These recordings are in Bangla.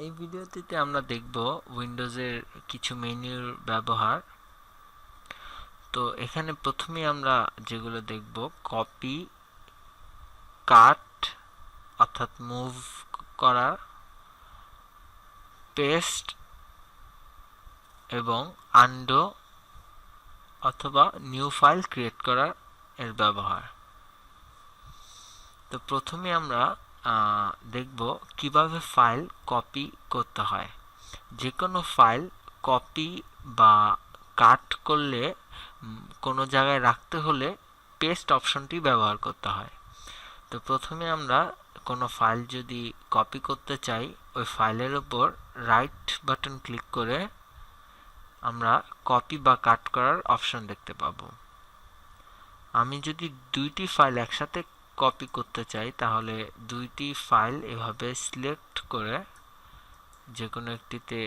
এই ভিডিওটিতে আমরা দেখব উইন্ডোজের কিছু মেনুর ব্যবহার। তো এখানে প্রথমে আমরা যেগুলো দেখব কপি কাট অর্থাৎ মুভ করা পেস্ট এবং আন্ডো অথবা নিউ ফাইল ক্রিয়েট করার এর ব্যবহার। তো প্রথমে আমরা দেখব কীভাবে ফাইল কপি করতে হয়। যে কোনো ফাইল কপি বা কাট করলে কোনো জায়গায় রাখতে হলে পেস্ট অপশনটি ব্যবহার করতে হয়। তো প্রথমে আমরা কোনো ফাইল যদি কপি করতে চাই, ওই ফাইলের ওপর রাইট বাটন ক্লিক করে আমরা কপি বা কাট করার অপশন দেখতে পাবো। আমি যদি দুইটি ফাইল একসাথে কপি করতে চাই, তাহলে দুইটি ফাইল এভাবে সিলেক্ট করে যে কোনো একটিতে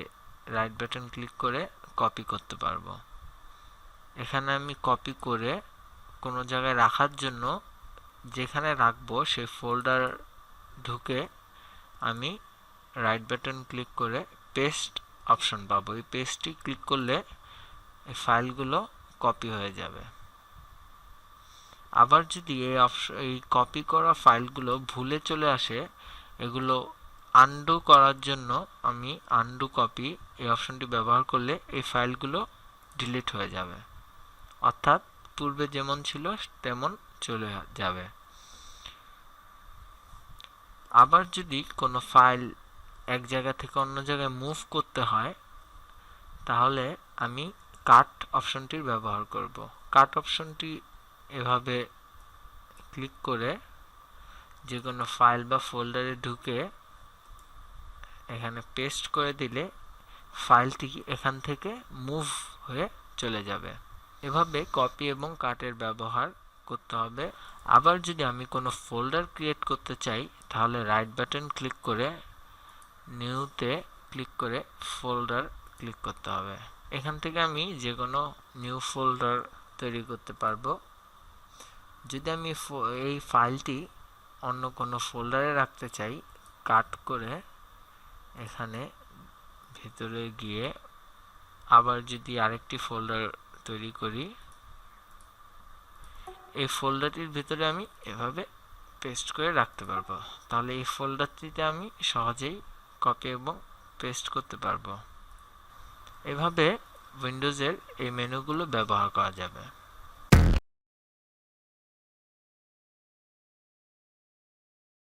রাইট বাটন ক্লিক করে কপি করতে পারব। এখানে আমি কপি করে কোনো জায়গায় রাখার জন্য যেখানে রাখব সেই ফোল্ডার ঢুকে আমি রাইট বাটন ক্লিক করে পেস্ট অপশন পাবো। এই পেস্টটি ক্লিক করলে এই ফাইলগুলো কপি হয়ে যাবে। আবার যদি এই এই কপি করা ফাইলগুলো ভুলে চলে আসে, এগুলো আন্ডু করার জন্য আমি আন্ডু কপি এই অপশনটি ব্যবহার করলে এই ফাইলগুলো ডিলিট হয়ে যাবে। অর্থাৎ পূর্বে যেমন ছিল, তেমন চলে যাবে। আবার যদি কোনো ফাইল এক জায়গা থেকে অন্য জায়গায় মুভ করতে হয়, তাহলে আমি কাট অপশনটির ব্যবহার করব। কাট অপশনটি এভাবে ক্লিক করে যে কোনো ফাইল বা ফোল্ডারে ঢুকে এখানে পেস্ট করে দিলে ফাইলটি এখান থেকে মুভ হয়ে চলে যাবে। এভাবে কপি এবং কাটের ব্যবহার করতে হবে। আবার যদি আমি কোনো ফোল্ডার ক্রিয়েট করতে চাই, তাহলে রাইট বাটন ক্লিক করে নিউতে ক্লিক করে ফোল্ডার ক্লিক করতে হবে। এখান থেকে আমি যে কোনো নিউ ফোল্ডার তৈরি করতে পারব। যদি আমি এই ফাইলটি অন্য কোনো ফোল্ডারে রাখতে চাই কাট করে এখানে ভেতরে গিয়ে আবার যদি আরেকটি ফোল্ডার তৈরি করি, এই ফোল্ডারটির ভিতরে আমি এভাবে পেস্ট করে রাখতে পারব। তাহলে এই ফোল্ডারটিতে আমি সহজেই কপি এবং পেস্ট করতে পারব। এভাবে উইন্ডোজের এই মেনুগুলো ব্যবহার করা যাবে।